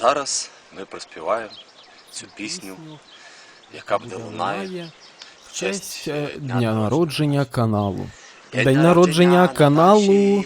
зараз ми проспіваємо цю пісню, яка буде лунає в честь е, дня народження каналу. День День народження каналу.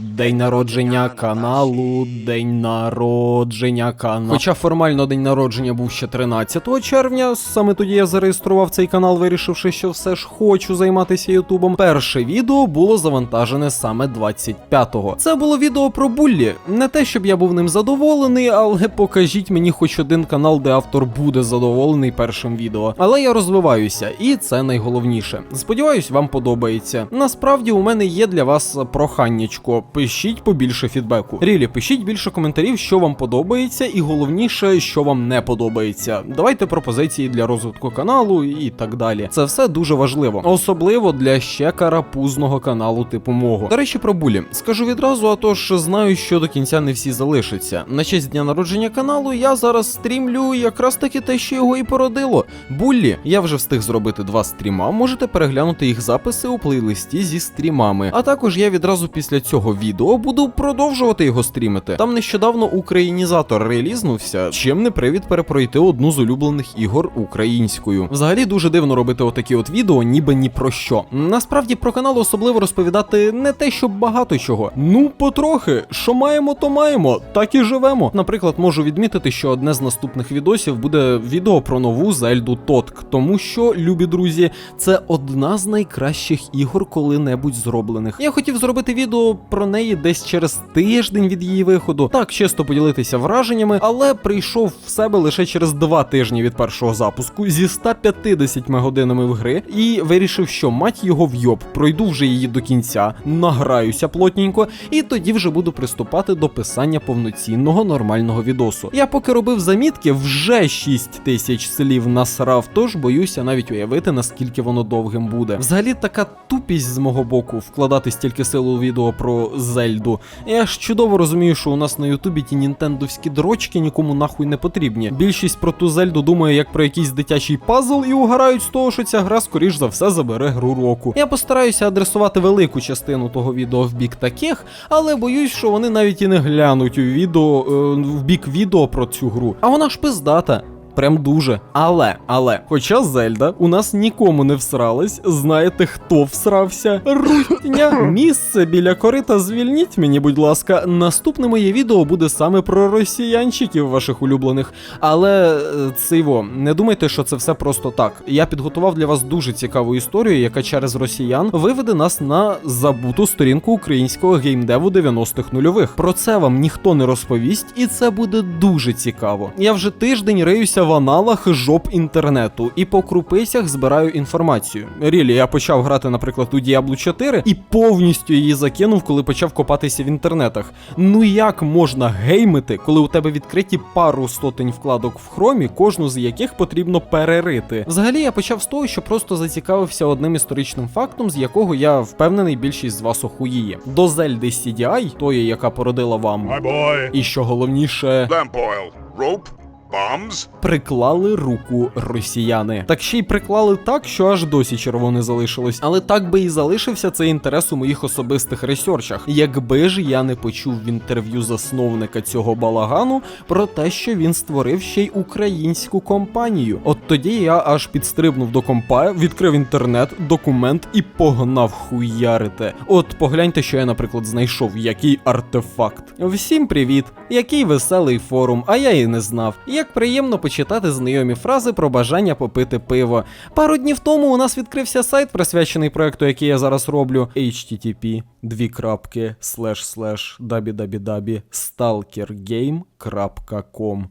День народження каналу, день народження каналу. Хоча формально день народження був ще 13 червня, саме тоді я зареєстрував цей канал, вирішивши, що все ж хочу займатися Ютубом. Перше відео було завантажене саме 25-го. Це було відео про буллі. Не те, щоб я був ним задоволений, але покажіть мені хоч один канал, де автор буде задоволений першим відео. Але я розвиваюся, і це найголовніше. Сподіваюсь, вам подобається. Насправді у мене є для вас проханнячко. Пишіть побільше фідбеку. Рілі, пишіть більше коментарів, що вам подобається, і головніше, що вам не подобається. Давайте пропозиції для розвитку каналу і так далі. Це все дуже важливо, особливо для ще карапузного каналу типу мого. До речі, про булі скажу відразу, а то ж знаю, що до кінця не всі залишаться. На честь дня народження каналу я зараз стрімлю якраз таки те, що його і породило. Буллі, я вже встиг зробити два стріма. Можете переглянути їх записи у плейлисті зі стрімами. А також я відразу після цього відео буду продовжувати його стрімити. Там нещодавно українізатор релізнувся, чим не привід перепройти одну з улюблених ігор українською. Взагалі дуже дивно робити отакі от відео, ніби ні про що. Насправді про канал особливо розповідати не те, щоб багато чого. Ну, потрохи, що маємо, то маємо, так і живемо. Наприклад, можу відмітити, що одне з наступних відосів буде відео про нову Зельду Тотк, тому що, любі друзі, це одна з найкращих ігор коли-небудь зроблених. Я хотів зробити відео про неї десь через тиждень від її виходу. Так, чисто поділитися враженнями, але прийшов в себе лише через два тижні від першого запуску зі 150 годинами в гри і вирішив, що мать його вйоб, пройду вже її до кінця, награюся плотненько, і тоді вже буду приступати до писання повноцінного нормального відосу. Я поки робив замітки, вже 6 тисяч слів насрав, тож боюся навіть уявити, наскільки воно довгим буде. Взагалі така тупість з мого боку вкладати стільки сил у відео про Зельду. Я ж чудово розумію, що у нас на Ютубі ті нінтендовські дрочки нікому нахуй не потрібні. Більшість про ту Зельду думає як про якийсь дитячий пазл і угорають з того, що ця гра скоріш за все забере гру року. Я постараюся адресувати велику частину того відео в бік таких, але боюсь, що вони навіть і не глянуть у відео е, в бік відео про цю гру. А вона ж пиздата. Прям дуже. Але, але, хоча Зельда у нас нікому не всралась, знаєте, хто всрався? Рутня. Місце біля корита звільніть мені, будь ласка. Наступне моє відео буде саме про росіянчиків ваших улюблених. Але е, циво, не думайте, що це все просто так. Я підготував для вас дуже цікаву історію, яка через росіян виведе нас на забуту сторінку українського геймдеву 90-х нульових. Про це вам ніхто не розповість, і це буде дуже цікаво. Я вже тиждень риюся в аналах жоп інтернету і по крупицях збираю інформацію. Рілі, я почав грати, наприклад, у Diablo 4 і повністю її закинув, коли почав копатися в інтернетах. Ну як можна геймити, коли у тебе відкриті пару сотень вкладок в хромі, кожну з яких потрібно перерити? Взагалі я почав з того, що просто зацікавився одним історичним фактом, з якого я впевнений, більшість з вас охуїє. До Зельди CDI, тої, яка породила вам, My boy. і що головніше. Lamp oil. Rope. Bombs. приклали руку росіяни. Так ще й приклали так, що аж досі червоне залишилось. Але так би і залишився цей інтерес у моїх особистих ресерчах, якби ж я не почув в інтерв'ю засновника цього балагану про те, що він створив ще й українську компанію. От тоді я аж підстрибнув до компа, відкрив інтернет, документ і погнав хуярити. От погляньте, що я, наприклад, знайшов, який артефакт. Всім привіт! Який веселий форум, а я і не знав. Як приємно почитати знайомі фрази про бажання попити пиво. Пару днів тому у нас відкрився сайт, присвячений проекту, який я зараз роблю. http дві крапки слеш слеш www stalkergame.com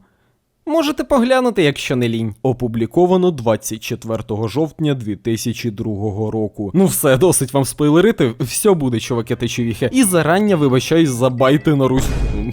Можете поглянути, якщо не лінь. Опубліковано 24 жовтня 2002 року. Ну все, досить вам спойлерити. Все буде, чуваки та. І зарання вибачаюсь за байти на Русь.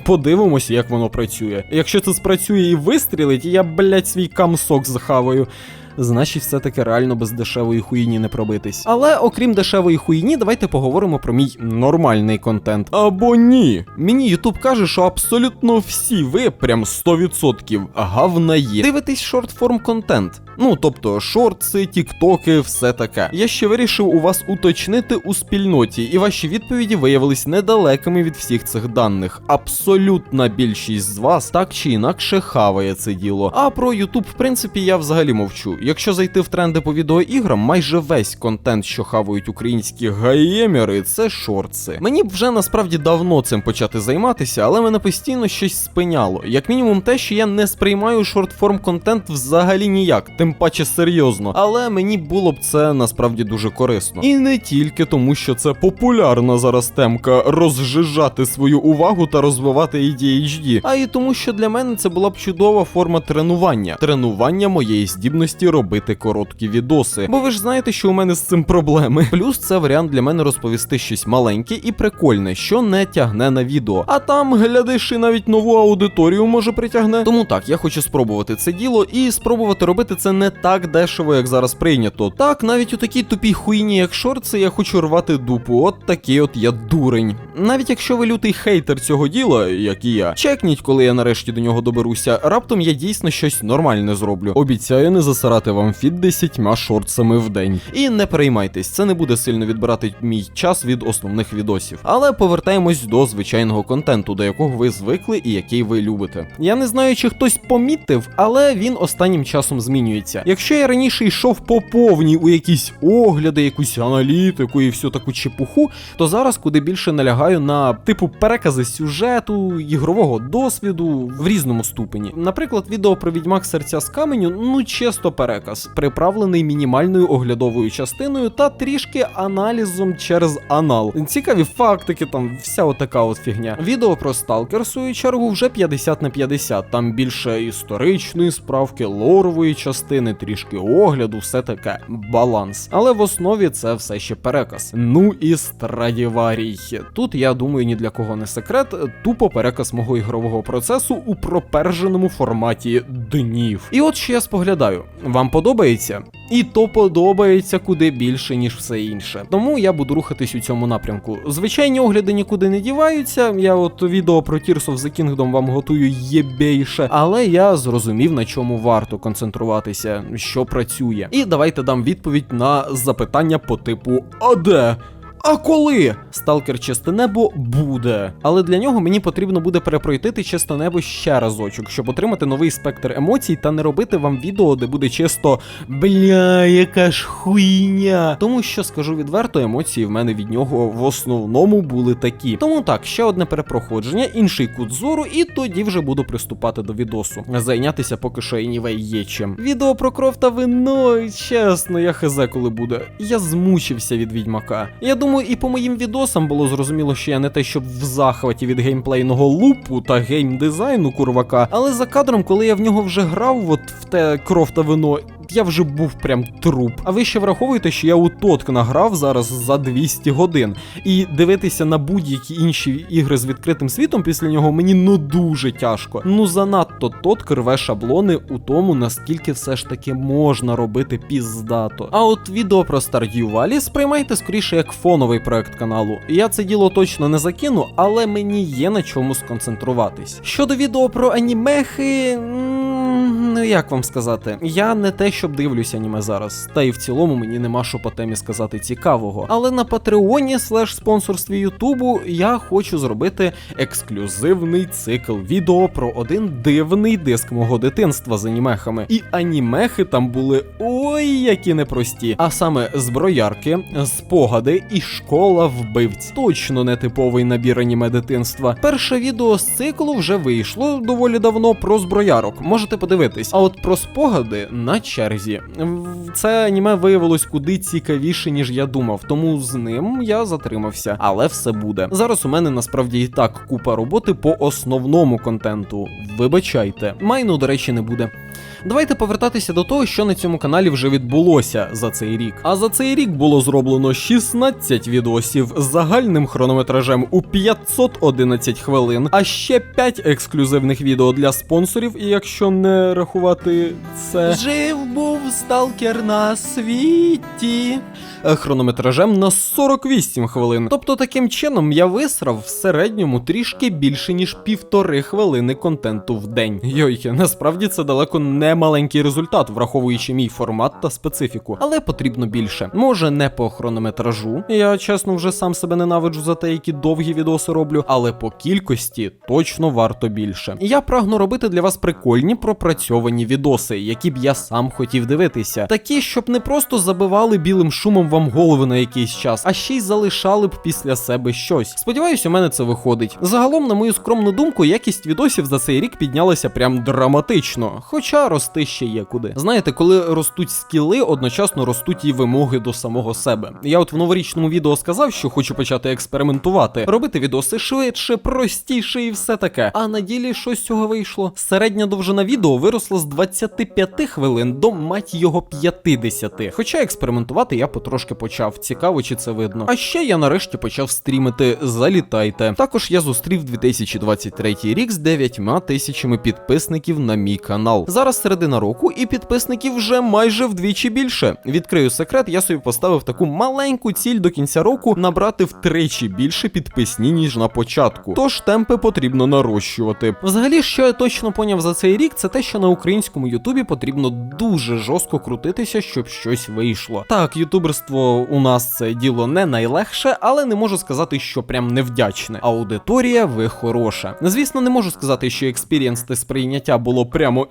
Подивимося, як воно працює. Якщо це спрацює і вистрілить, я, блять, свій камсок захаваю. Значить, все-таки реально без дешевої хуйні не пробитись. Але окрім дешевої хуйні, давайте поговоримо про мій нормальний контент. Або ні. Мені Ютуб каже, що абсолютно всі ви, прям 100% гавнаї. Дивитесь шортформ контент. Ну тобто шортси, тіктоки, все таке. Я ще вирішив у вас уточнити у спільноті, і ваші відповіді виявились недалекими від всіх цих даних. Абсолютна більшість з вас так чи інакше хаває це діло. А про YouTube, в принципі, я взагалі мовчу. Якщо зайти в тренди по відеоіграм, майже весь контент, що хавають українські гаємери, це шортси. Мені б вже насправді давно цим почати займатися, але мене постійно щось спиняло. Як мінімум, те, що я не сприймаю шортформ контент взагалі ніяк, тим паче серйозно. Але мені було б це насправді дуже корисно. І не тільки тому, що це популярна зараз темка розжижати свою увагу та розвивати ADHD, а й тому, що для мене це була б чудова форма тренування. Тренування моєї здібності робити короткі відоси. Бо ви ж знаєте, що у мене з цим проблеми. Плюс це варіант для мене розповісти щось маленьке і прикольне, що не тягне на відео. А там, глядиш, і навіть нову аудиторію може притягне. Тому так, я хочу спробувати це діло і спробувати робити це не так дешево, як зараз прийнято. Так, навіть у такій тупій хуйні, як шорти, я хочу рвати дупу. От такий от я дурень. Навіть якщо ви лютий хейтер цього діла, як і я, чекніть, коли я нарешті до нього доберуся. Раптом я дійсно щось нормальне зроблю. Обіцяю не засирати вам фіт десятьма шортсами в день. І не переймайтесь, це не буде сильно відбирати мій час від основних відосів. Але повертаємось до звичайного контенту, до якого ви звикли і який ви любите. Я не знаю, чи хтось помітив, але він останнім часом змінюється. Якщо я раніше йшов по повній у якісь огляди, якусь аналітику і всю таку чепуху, то зараз куди більше налягаю на типу перекази сюжету, ігрового досвіду в різному ступені. Наприклад, відео про відьмак серця з каменю, ну чисто переказ, приправлений мінімальною оглядовою частиною та трішки аналізом через анал. Цікаві фактики, там вся отака от фігня. Відео про сталкер, свою чергу, вже 50 на 50. Там більше історичної справки, лорової частини, трішки огляду, все таке. Баланс. Але в основі це все ще переказ. Ну і Страдіварій. Тут я думаю, ні для кого не секрет, тупо переказ мого ігрового процесу у проперженому форматі днів. І от що я споглядаю. Вам подобається? І то подобається куди більше, ніж все інше. Тому я буду рухатись у цьому напрямку. Звичайні огляди нікуди не діваються. Я от відео про Tears of the Kingdom вам готую єбейше, але я зрозумів, на чому варто концентруватися, що працює. І давайте дам відповідь на запитання по типу А де? А коли? Сталкер чисте небо буде. Але для нього мені потрібно буде перепройти чисте небо ще разочок, щоб отримати новий спектр емоцій та не робити вам відео, де буде чисто бля, яка ж хуйня. Тому що скажу відверто, емоції в мене від нього в основному були такі. Тому так, ще одне перепроходження, інший кут зору, і тоді вже буду приступати до відосу. Зайнятися поки що anyway є чим. Відео про кров та вино, чесно, я хезе коли буде. Я змучився від відьмака. Я думаю, і по моїм відосам було зрозуміло, що я не те, щоб в захваті від геймплейного лупу та геймдизайну курвака, але за кадром, коли я в нього вже грав, от в те кров та вино. Я вже був прям труп. А ви ще враховуєте, що я у Тотк награв зараз за 200 годин. І дивитися на будь-які інші ігри з відкритим світом після нього мені ну дуже тяжко. Ну занадто Тотк рве шаблони у тому, наскільки все ж таки можна робити піздато. А от відео про Stardew Valley сприймайте скоріше як фоновий проект каналу. Я це діло точно не закину, але мені є на чому сконцентруватись. Щодо відео про анімехи. Ну як вам сказати, я не те, щоб дивлюсь аніме зараз, та й в цілому мені нема що по темі сказати цікавого. Але на Патреоні слеш спонсорстві Ютубу я хочу зробити ексклюзивний цикл відео про один дивний диск мого дитинства з анімехами. І анімехи там були ой, які непрості. А саме зброярки, спогади і школа вбивць. Точно не типовий набір аніме дитинства. Перше відео з циклу вже вийшло доволі давно про зброярок. Можете подивитись. А от про спогади на черзі. Це аніме виявилось куди цікавіше, ніж я думав, тому з ним я затримався. Але все буде. Зараз у мене насправді і так купа роботи по основному контенту. Вибачайте, майну, до речі, не буде. Давайте повертатися до того, що на цьому каналі вже відбулося за цей рік. А за цей рік було зроблено 16 відосів з загальним хронометражем у 511 хвилин, а ще 5 ексклюзивних відео для спонсорів, і якщо не рахувати це. Жив був сталкер на світі. Е, Хронометражем на 48 хвилин. Тобто таким чином я висрав в середньому трішки більше ніж півтори хвилини контенту в день. Йойки, насправді це далеко не немаленький результат, враховуючи мій формат та специфіку, але потрібно більше. Може, не по хронометражу. Я чесно вже сам себе ненавиджу за те, які довгі відоси роблю, але по кількості точно варто більше. Я прагну робити для вас прикольні пропрацьовані відоси, які б я сам хотів дивитися. Такі, щоб не просто забивали білим шумом вам голови на якийсь час, а ще й залишали б після себе щось. Сподіваюсь, у мене це виходить. Загалом, на мою скромну думку, якість відосів за цей рік піднялася прям драматично, хоча рости ще є куди. Знаєте, коли ростуть скіли, одночасно ростуть і вимоги до самого себе. Я от в новорічному відео сказав, що хочу почати експериментувати, робити відоси швидше, простіше і все таке. А на ділі що з цього вийшло? Середня довжина відео виросла з 25 хвилин до мать його 50. Хоча експериментувати я потрошки почав. Цікаво, чи це видно. А ще я нарешті почав стрімити. Залітайте. Також я зустрів 2023 рік з 9 тисячами підписників на мій канал. Зараз середина року, і підписників вже майже вдвічі більше. Відкрию секрет, я собі поставив таку маленьку ціль до кінця року набрати втричі більше підписні, ніж на початку. Тож темпи потрібно нарощувати. Взагалі, що я точно поняв за цей рік, це те, що на українському Ютубі потрібно дуже жорстко крутитися, щоб щось вийшло. Так, ютуберство у нас це діло не найлегше, але не можу сказати, що прям невдячне. Аудиторія ви хороша. Звісно, не можу сказати, що експірієнс та сприйняття було прямо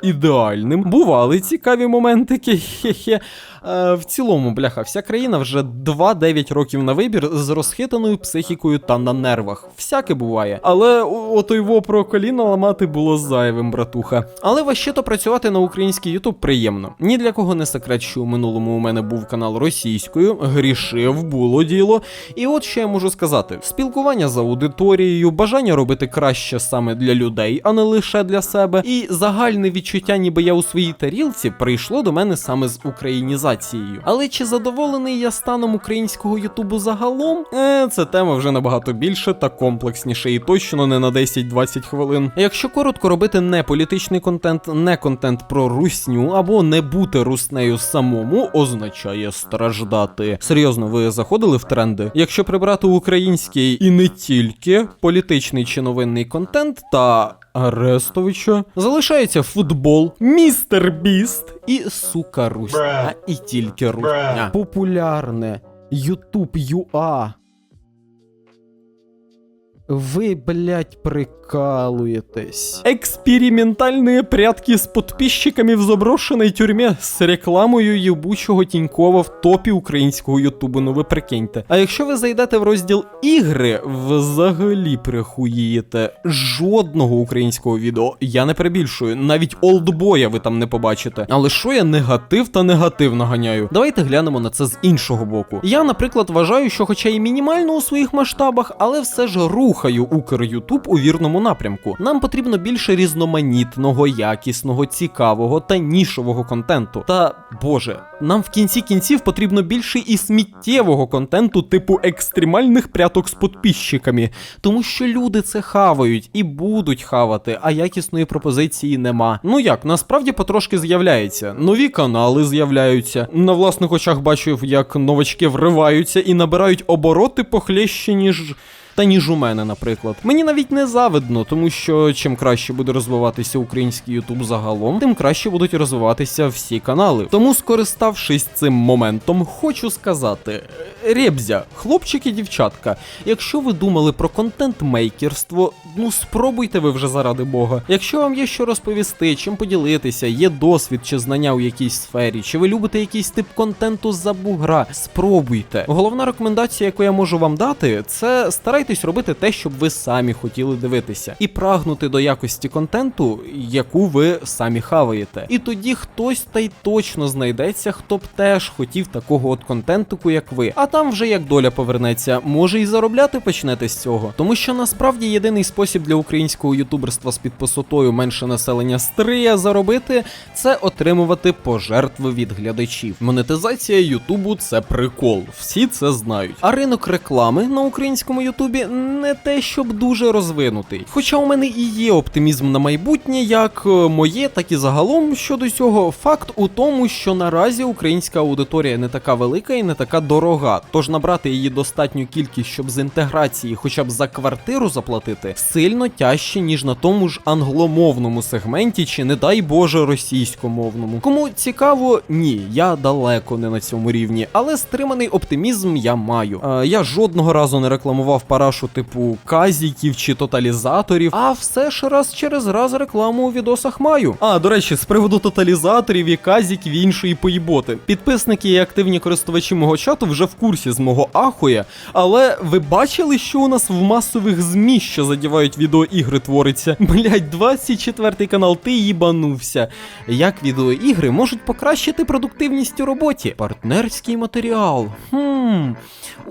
ідеальним. Бували цікаві моменти, хе-хе. Е, в цілому, бляха, вся країна вже 2-9 років на вибір з розхитаною психікою та на нервах. Всяке буває. Але о- ото його про коліна ламати було зайвим, братуха. Але важче-то працювати на український Ютуб приємно. Ні для кого не секрет, що у минулому у мене був канал російською, грішив, було діло. І от що я можу сказати: спілкування з аудиторією, бажання робити краще саме для людей, а не лише для себе. І загальне відчуття, ніби я у своїй тарілці, прийшло до мене саме з українізацією. Але чи задоволений я станом українського Ютубу загалом? Е, це тема вже набагато більше та комплексніше, і точно не на 10-20 хвилин. Якщо коротко робити не політичний контент, не контент про русню або не бути руснею самому, означає страждати. Серйозно, ви заходили в тренди? Якщо прибрати український і не тільки політичний чи новинний контент та Арестовича, залишається футбол, містер Біст і сука Русь. А і тільки Русня. Популярне Ютуб ЮА. Ви, блять, прикалуєтесь. Экспериментальные прятки с подписчиками в заброшенной тюрмі з рекламою єбучого Тінькова в топі українського ютубу, ну ви прикиньте. А якщо ви зайдете в розділ ігри, взагалі прихуїєте жодного українського відео. Я не перебільшую, навіть олдбоя ви там не побачите. Але що я негатив та негатив наганяю? Давайте глянемо на це з іншого боку. Я, наприклад, вважаю, що, хоча і мінімально у своїх масштабах, але все ж рухаю Укр Ютуб у вірному напрямку. Нам потрібно більше різноманітного, якісного, цікавого та нішового контенту. Та боже, нам в кінці кінців потрібно більше і сміттєвого контенту, типу екстремальних пряток з подписчиками. Тому що люди це хавають і будуть хавати, а якісної пропозиції нема. Ну як, насправді потрошки з'являється. Нові канали з'являються. На власних очах бачив, як новачки вриваються і набирають обороти похлеще, ніж. Та ніж у мене, наприклад. Мені навіть не завидно, тому що чим краще буде розвиватися український Ютуб загалом, тим краще будуть розвиватися всі канали. Тому, скориставшись цим моментом, хочу сказати: Ребзя, хлопчики, дівчатка, якщо ви думали про контент-мейкерство, ну спробуйте ви вже заради Бога. Якщо вам є що розповісти, чим поділитися, є досвід чи знання у якійсь сфері, чи ви любите якийсь тип контенту за бугра, спробуйте. Головна рекомендація, яку я можу вам дати, це старайтесь робити те, щоб ви самі хотіли дивитися, і прагнути до якості контенту, яку ви самі хаваєте. І тоді хтось та й точно знайдеться, хто б теж хотів такого от контентику, як ви. А там вже як доля повернеться, може і заробляти почнете з цього. Тому що насправді єдиний спосіб для українського ютуберства з підписотою менше населення стрия заробити це отримувати пожертви від глядачів. Монетизація Ютубу це прикол, всі це знають. А ринок реклами на українському Ютубі Ютубі не те, щоб дуже розвинутий. Хоча у мене і є оптимізм на майбутнє, як е, моє, так і загалом щодо цього. Факт у тому, що наразі українська аудиторія не така велика і не така дорога. Тож набрати її достатню кількість, щоб з інтеграції хоча б за квартиру заплатити, сильно тяжче, ніж на тому ж англомовному сегменті, чи не дай Боже російськомовному. Кому цікаво, ні, я далеко не на цьому рівні, але стриманий оптимізм я маю. Е, я жодного разу не рекламував парашу типу казіків чи тоталізаторів, а все ж раз через раз рекламу у відосах маю. А, до речі, з приводу тоталізаторів і казіків іншої поїботи. Підписники і активні користувачі мого чату вже в курсі з мого ахуя, але ви бачили, що у нас в масових змі, що задівають відеоігри, твориться? Блять, 24 канал, ти їбанувся. Як відеоігри можуть покращити продуктивність у роботі? Партнерський матеріал. Хм.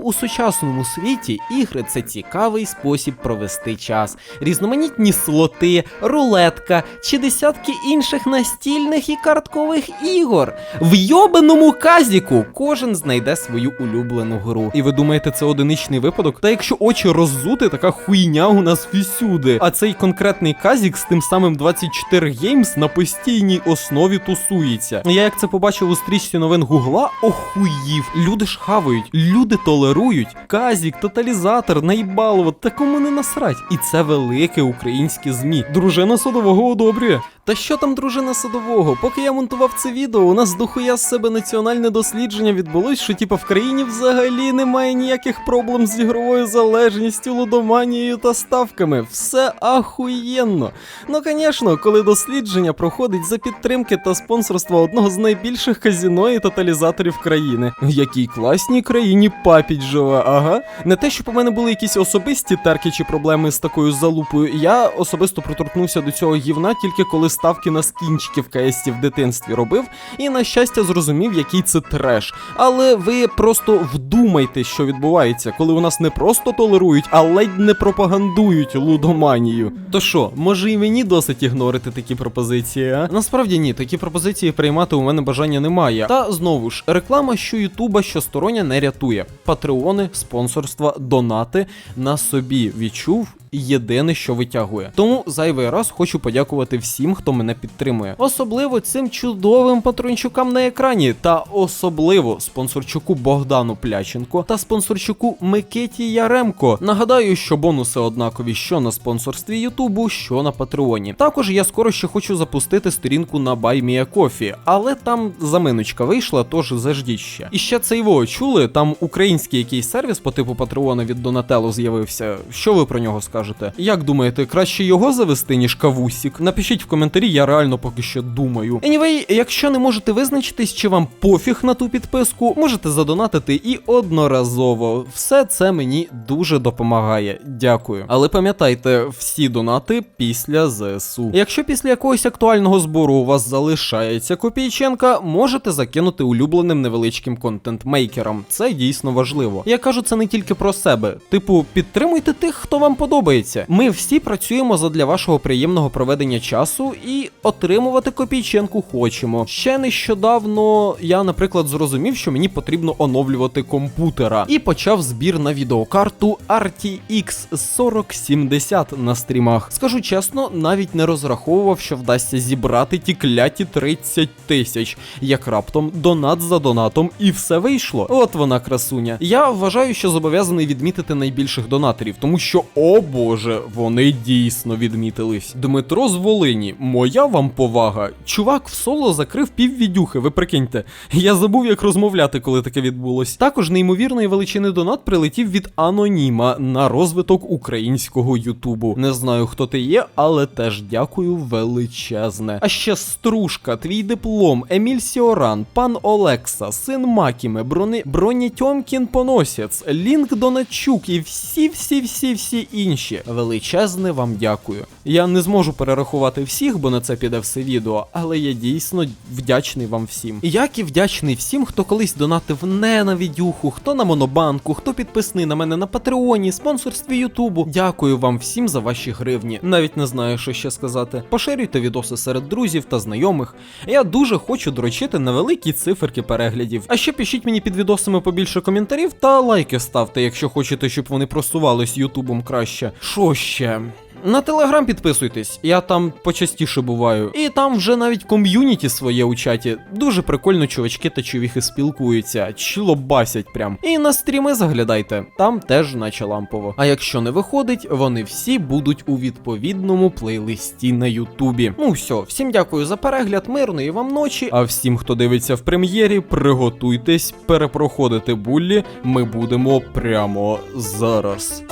У сучасному світі ігри це цікавий спосіб провести час. Різноманітні слоти, рулетка чи десятки інших настільних і карткових ігор. В йобаному казіку кожен знайде свою улюблену гру. І ви думаєте, це одиничний випадок? Та якщо очі роззути, така хуйня у нас всюди. А цей конкретний казік з тим самим 24 Games на постійній основі тусується. Я як це побачив у стрічці новин Гугла, охуїв. Люди ж хавають, люди толерують. Казік, тоталізатор, наїбалово, такому не насрать. І це велике українське змі. Дружина садового одобрює. Та що там дружина садового? Поки я монтував це відео, у нас дохуя з себе національне дослідження відбулось, що типа в країні взагалі немає ніяких проблем з ігровою залежністю, лудоманією та ставками. Все ахуєнно. Ну, звісно, коли дослідження проходить за підтримки та спонсорства одного з найбільших казіно і тоталізаторів країни. В якій класній країні папіть живе, ага. Не те, щоб у мене були якісь особисті терки чи проблеми з такою залупою. Я особисто проторкнувся до цього гівна тільки коли ставки на скінчики в КСі в дитинстві робив, і на щастя зрозумів, який це треш. Але ви просто вдумайте, що відбувається, коли у нас не просто толерують, а ледь не пропагандують лудоманію. То що, може і мені досить ігнорити такі пропозиції, а? Насправді ні, такі пропозиції приймати у мене бажання немає. Та знову ж, реклама, що Ютуба щостороння не рятує. Патреони, спонсорства, донати на собі відчув єдине, що витягує. Тому зайвий раз хочу подякувати всім, хто мене підтримує. Особливо цим чудовим патрончукам на екрані, та особливо спонсорчуку Богдану Пляченко та спонсорчуку Микиті Яремко. Нагадаю, що бонуси однакові що на спонсорстві Ютубу, що на Патреоні. Також я скоро ще хочу запустити сторінку на BuyMeACoffee, але там заминочка вийшла, тож заждіть ще. І ще цей во чули, там український якийсь сервіс по типу Патреона від Донателло з'явився. Що ви про нього скажете? Як думаєте, краще його завести, ніж кавусік? Напишіть в коментарі, я реально поки що думаю. Anyway, якщо не можете визначитись, чи вам пофіг на ту підписку, можете задонатити і одноразово. Все це мені дуже допомагає. Дякую. Але пам'ятайте, всі донати після ЗСУ. Якщо після якогось актуального збору у вас залишається копійченка, можете закинути улюбленим невеличким контент-мейкерам. Це дійсно важливо. Я кажу це не тільки про себе. Типу, підтримуйте тих, хто вам подобається. Ми всі працюємо задля вашого приємного проведення часу і отримувати копійченку хочемо. Ще нещодавно я, наприклад, зрозумів, що мені потрібно оновлювати комп'ютера, і почав збір на відеокарту RTX 4070 на стрімах. Скажу чесно, навіть не розраховував, що вдасться зібрати ті кляті 30 тисяч. Як раптом донат за донатом, і все вийшло. От вона красуня. Я вважаю, що зобов'язаний відмітити найбільших донаторів, тому що, о боже, вони дійсно відмітились. Дмитро з Волині, моя вам повага. Чувак в соло закрив піввідюхи, ви прикиньте. Я забув, як розмовляти, коли таке відбулось. Також неймовірної величини донат прилетів від аноніма на розвиток українського Ютубу. Не знаю, хто ти є, але теж дякую величезне. А ще стружка, твій диплом, Еміль Сіоран, пан Олекса, син Макіме, брони Бронітьомкін Поносець, Лінк Доначук і всі-всі-всі-всі інші. Величезне вам дякую. Я не зможу перерахувати всіх, бо на це піде все відео, але я дійсно вдячний вам всім. І Як і вдячний всім, хто колись донатив не на відюху, хто на монобанку, хто підписаний на мене на Патреоні, спонсорстві Ютубу. Дякую вам всім за ваші гривні. Навіть не знаю, що ще сказати. Поширюйте відоси серед друзів та знайомих. Я дуже хочу доручити на великі циферки переглядів. А ще пишіть мені під відосами побільше коментарів та лайки ставте, якщо хочете, щоб вони просувались Ютубом краще. Що ще? На телеграм підписуйтесь, я там почастіше буваю. І там вже навіть ком'юніті своє у чаті. Дуже прикольно чувачки та чувіхи спілкуються, чилобасять прям. І на стріми заглядайте, там теж наче лампово. А якщо не виходить, вони всі будуть у відповідному плейлисті на Ютубі. Ну все, всім дякую за перегляд, мирної вам ночі. А всім, хто дивиться в прем'єрі, приготуйтесь перепроходити буллі. Ми будемо прямо зараз.